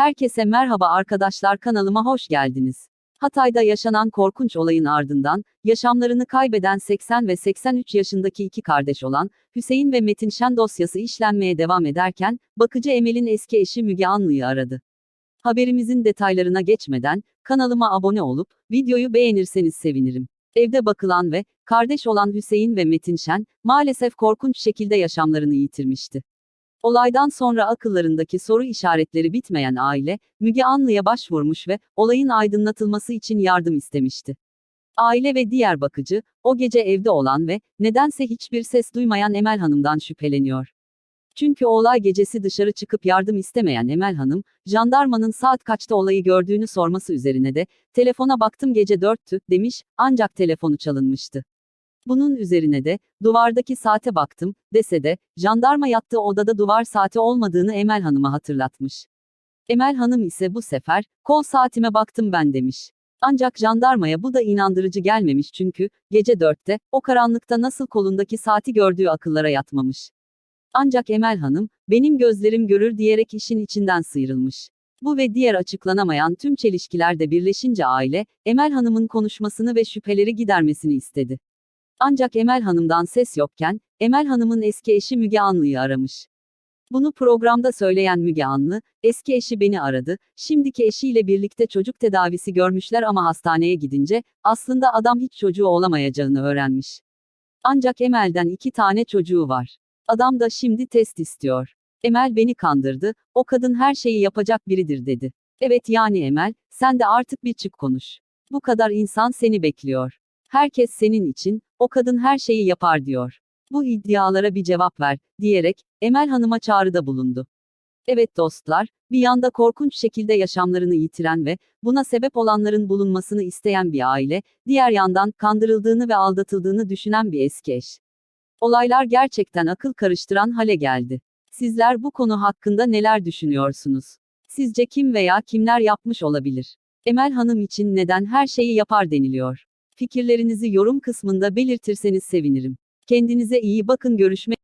Herkese merhaba arkadaşlar kanalıma hoş geldiniz. Hatay'da yaşanan korkunç olayın ardından, yaşamlarını kaybeden 80 ve 83 yaşındaki iki kardeş olan, Hüseyin ve Metin Şen dosyası işlenmeye devam ederken, bakıcı Emel'in eski eşi Müge Anlı'yı aradı. Haberimizin detaylarına geçmeden, kanalıma abone olup, videoyu beğenirseniz sevinirim. Evde bakılan ve, kardeş olan Hüseyin ve Metin Şen, maalesef korkunç şekilde yaşamlarını yitirmişti. Olaydan sonra akıllarındaki soru işaretleri bitmeyen aile, Müge Anlı'ya başvurmuş ve olayın aydınlatılması için yardım istemişti. Aile ve diğer bakıcı, o gece evde olan ve nedense hiçbir ses duymayan Emel Hanım'dan şüpheleniyor. Çünkü olay gecesi dışarı çıkıp yardım istemeyen Emel Hanım, jandarmanın saat kaçta olayı gördüğünü sorması üzerine de, telefona baktım gece dörttü, demiş, ancak telefonu çalınmıştı. Bunun üzerine de, duvardaki saate baktım, dese de, jandarma yattığı odada duvar saati olmadığını Emel Hanım'a hatırlatmış. Emel Hanım ise bu sefer, kol saatime baktım ben demiş. Ancak jandarmaya bu da inandırıcı gelmemiş çünkü, gece dörtte, o karanlıkta nasıl kolundaki saati gördüğü akıllara yatmamış. Ancak Emel Hanım, benim gözlerim görür diyerek işin içinden sıyrılmış. Bu ve diğer açıklanamayan tüm çelişkiler de birleşince aile, Emel Hanım'ın konuşmasını ve şüpheleri gidermesini istedi. Ancak Emel Hanım'dan ses yokken, Emel Hanım'ın eski eşi Müge Anlı'yı aramış. Bunu programda söyleyen Müge Anlı, eski eşi beni aradı, şimdiki eşiyle birlikte çocuk tedavisi görmüşler ama hastaneye gidince, aslında adam hiç çocuğu olamayacağını öğrenmiş. Ancak Emel'den iki tane çocuğu var. Adam da şimdi test istiyor. Emel beni kandırdı, o kadın her şeyi yapacak biridir dedi. Evet yani Emel, sen de artık bir çık konuş. Bu kadar insan seni bekliyor. Herkes senin için, o kadın her şeyi yapar diyor. Bu iddialara bir cevap ver, diyerek, Emel Hanım'a çağrıda bulundu. Evet dostlar, bir yanda korkunç şekilde yaşamlarını yitiren ve buna sebep olanların bulunmasını isteyen bir aile, diğer yandan kandırıldığını ve aldatıldığını düşünen bir eski eş. Olaylar gerçekten akıl karıştıran hale geldi. Sizler bu konu hakkında neler düşünüyorsunuz? Sizce kim veya kimler yapmış olabilir? Emel Hanım için neden her şeyi yapar deniliyor? Fikirlerinizi yorum kısmında belirtirseniz sevinirim. Kendinize iyi bakın görüşmek